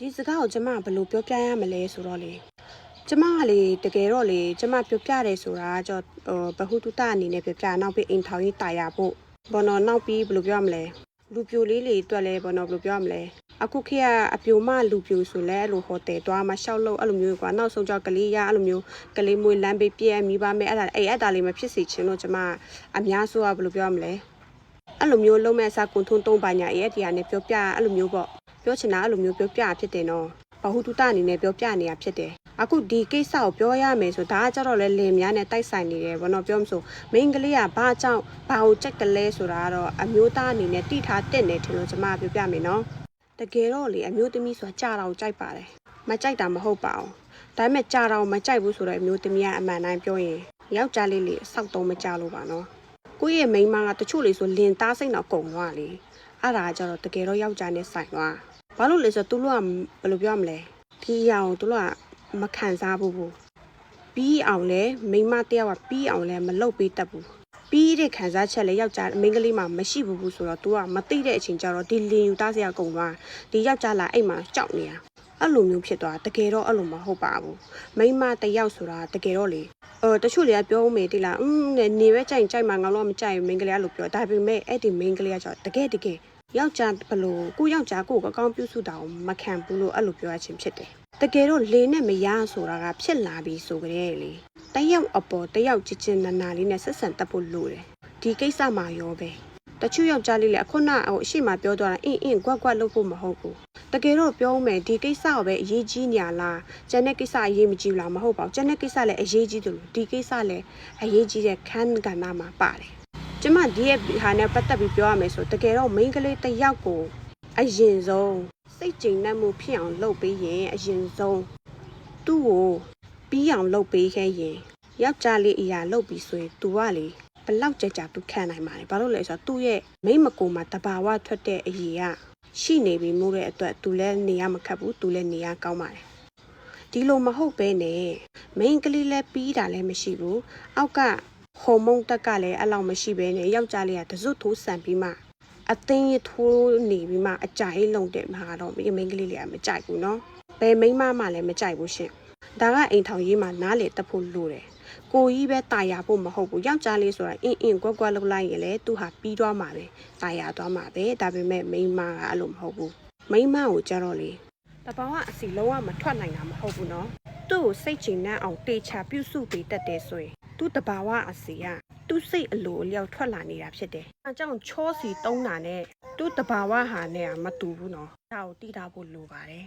ဒီစကားကိုကျမကဘယ်လိုပြောပြရမလဲဆိုတော့လေကျမကလေတကယ်တော့လေကျမပြောပြတယ်ဆိုတာကကြောဟိုဘဟုတုတအနေနဲ့ပြောပြနောက်ပြီးအိမ်ထောင်ကြီးတာယာဖို့ဘောနော်နောက်ပြီးဘယ်လိုပြောရမလဲလူပြိုလေးလေးအတွက်လဲဘောနော်ဘယ်လိုပြောရမလဲအခုခေတ်ကအပြိုမလူပြိုဆိုလဲအဲ့လိုဟိုတယ်တွားမှရှောက်လို့အဲ့လိုမျိုးကွာနောက်ဆုံးကြောက်ကလေးရအဲ့လိုမျိုးကလေးမွေးလမ်းပေးပြဲမိပါမယ်အဲ့ဒါအဲ့အဲ့ဒါလေးမဖြစ်စေချင်လို့ကျမအများဆိုကဘယ်လိုပြောရမလဲအဲ့လိုမျိုးလုံးမဲ့အစားကွန်ထွန်းတုံးပါညာရဲ့ဒီကနေပြောပြအဲ့လိုမျိုးပေါ့ ပြောချင်တာအဲ့လိုမျိုးပြောပြဖြစ်တယ်နော်ဘဟုတုတအနေနဲ့ပြောပြနေတာဖြစ်တယ်အခုဒီကိစ္စကိုပြောရမယ်ဆိုဒါကကြတော့လေလင်များနဲ့တိုက်ဆိုင်နေတယ်ဘောနော်ပြောမဆိုမိန်းကလေးကဘာကြောင့်ဘာကိုကြိုက်တယ်လဲဆိုတာကတော့အမျိုးသားအနေနဲ့တိထားတက်နေတယ်လို့ကျွန်မပြောပြမယ်နော်တကယ်တော့လေအမျိုးသမီးဆိုတာကြာတော့ကြိုက်ပါတယ်မကြိုက်တာမဟုတ်ပါဘူးဒါပေမဲ့ကြာတော့မကြိုက်ဘူးဆိုတော့အမျိုးသမီးကအမှန်တိုင်းပြောရင်ယောက်ျားလေးလေးစောက်တော့မကြလို့ပါနော်ကိုယ့်ရဲ့မိန်းမကတချို့လေဆိုလင်သားစိတ်တော့ကုံသွားလေအဲ့ဒါကကြတော့တကယ်တော့ယောက်ျားနဲ့ဆိုင်သွား ဘာလို့လဲဆိုတော့သူတို့ကဘယ်လိုပြောရမလဲဒီအရာကိုသူတို့ကမခံစားဘူးဘူးပြီးအောင်လဲမိန်းမတယောက်ကပြီးအောင်လဲမလုပ်ပေးတတ်ဘူးပြီးတဲ့ခံစားချက်လဲယောက်ျားမိန်းကလေးမှမရှိဘူးဘူးဆိုတော့ तू ကမသိတဲ့အချိန်ကျတော့ဒီလင်ယူသားစရာကုန်သွားဒီယောက်ျားလာအိမ်မှာကြောက်နေတာအဲ့လိုမျိုးဖြစ်သွားတကယ်တော့အဲ့လိုမဟုတ်ပါဘူးမိန်းမတစ်ယောက်ဆိုတာတကယ်တော့လေအော်တချို့တွေကပြောဦးမေတိလားอืมနေပဲကြိုက်ရင်ကြိုက်မှာငါတို့ကမကြိုက်ဘူးမိန်းကလေးကလို့ပြောဒါပေမဲ့အဲ့ဒီမိန်းကလေးကကျတော့တကယ်တကယ် ယောက်ျားဘလို့ကိုယောက်ျားကိုကိုအကောင်းပြုစုတာကိုမခံဘူးလို့အဲ့လိုပြောရချင်းဖြစ်တယ်။တကယ်တော့လေနဲ့မရဆိုတာကဖြစ်လာပြီဆိုကြတဲ့လေ။တယောက်အပေါ်တယောက်ချစ်ချင်းနာနာလေးနဲ့ဆက်ဆံတတ်ဖို့လိုတယ်။ဒီကိစ္စမှာရောပဲ။တချို့ယောက်ျားလေးလည်းအခုနဟိုအရှိမပြောသွားတာအင်းအင်းကွက်ကွက်လုပ်ဖို့မဟုတ်ဘူး။တကယ်တော့ပြောဦးမယ်ဒီကိစ္စကိုပဲအရေးကြီးညာလား။ကျန်တဲ့ကိစ္စအရေးမကြီးဘူးလားမဟုတ်ပါဘူး။ကျန်တဲ့ကိစ္စလည်းအရေးကြီးတယ်လို့ဒီကိစ္စလည်းအရေးကြီးတဲ့ခန်းကဏ္ဍမှာပါတယ်။ ကျမဒီရဲ့ဟာနဲ့ပတ်သက်ပြီးပြောရမယ်ဆိုတကယ်တော့ main ကလေးတစ်ယောက်ကိုအရင်ဆုံးစိတ်ကြိမ်နှံ့မှုဖြစ်အောင်လုပ်ပေးရင်အရင်ဆုံးသူ့ကိုပြီးအောင်လုပ်ပေးခဲ့ရင်ယောက်ျားလေးအရာလုပ်ပြီးဆိုရင် तू ကလေဘလောက်ကြကြ तू ခံနိုင်ပါလဲဘာလို့လဲဆိုတော့သူ့ရဲ့မိမကိုမှာတဘာဝထွက်တဲ့အရေးကရှိနေပြီမို့တဲ့အတွက် तू လည်းနေရမခတ်ဘူး तू လည်းနေရကောင်းပါတယ်ဒီလိုမဟုတ်ပဲနဲ့ main ကလေးလည်းပြီးတာလည်းမရှိဘူးအောက်က ဟော်မုန်းတက်ကလည်းအဲ့လောက်မရှိဘဲနဲ့ယောက်ျားလေးကတစွတ်ထိုးဆန်ပြီးမှအသိင်းရထိုးနေပြီးမှအကြိုက်လုံတဲ့မှာတော့မိမိန်းကလေးလေးကမကြိုက်ဘူးเนาะဘယ်မိန်းမမှလည်းမကြိုက်ဘူးရှင်ဒါကအိမ်ထောင်ရေးမှာနားလေတက်ဖို့လိုတယ်ကိုကြီးပဲတာယာဖို့မဟုတ်ဘူးယောက်ျားလေးဆိုတာအင်းအင်းကွက်ကွက်လှုပ်လိုက်ရင်လေသူဟာပြီးသွားမှာပဲတာယာသွားမှာပဲဒါပေမဲ့မိန်းမကအဲ့လိုမဟုတ်ဘူးမိန်းမကိုကြတော့လေတဘာဝအစီလုံးဝမထွက်နိုင်တာမဟုတ်ဘူးเนาะသူ့ကိုစိတ်ချနှံ့အောင်တေချာပြုစုပေးတတ်တယ်ဆိုရင် သူ့တဘာဝအစီကသူ့စိတ်အလိုအလျောက်ထွက်လာနေတာဖြစ်တယ်။အဲကြောင့်ချောစီတုံးတာနဲ့သူ့တဘာဝဟာနဲ့ကမတူဘူးနော်။ဒါကိုတိထားဖို့လိုပါတယ်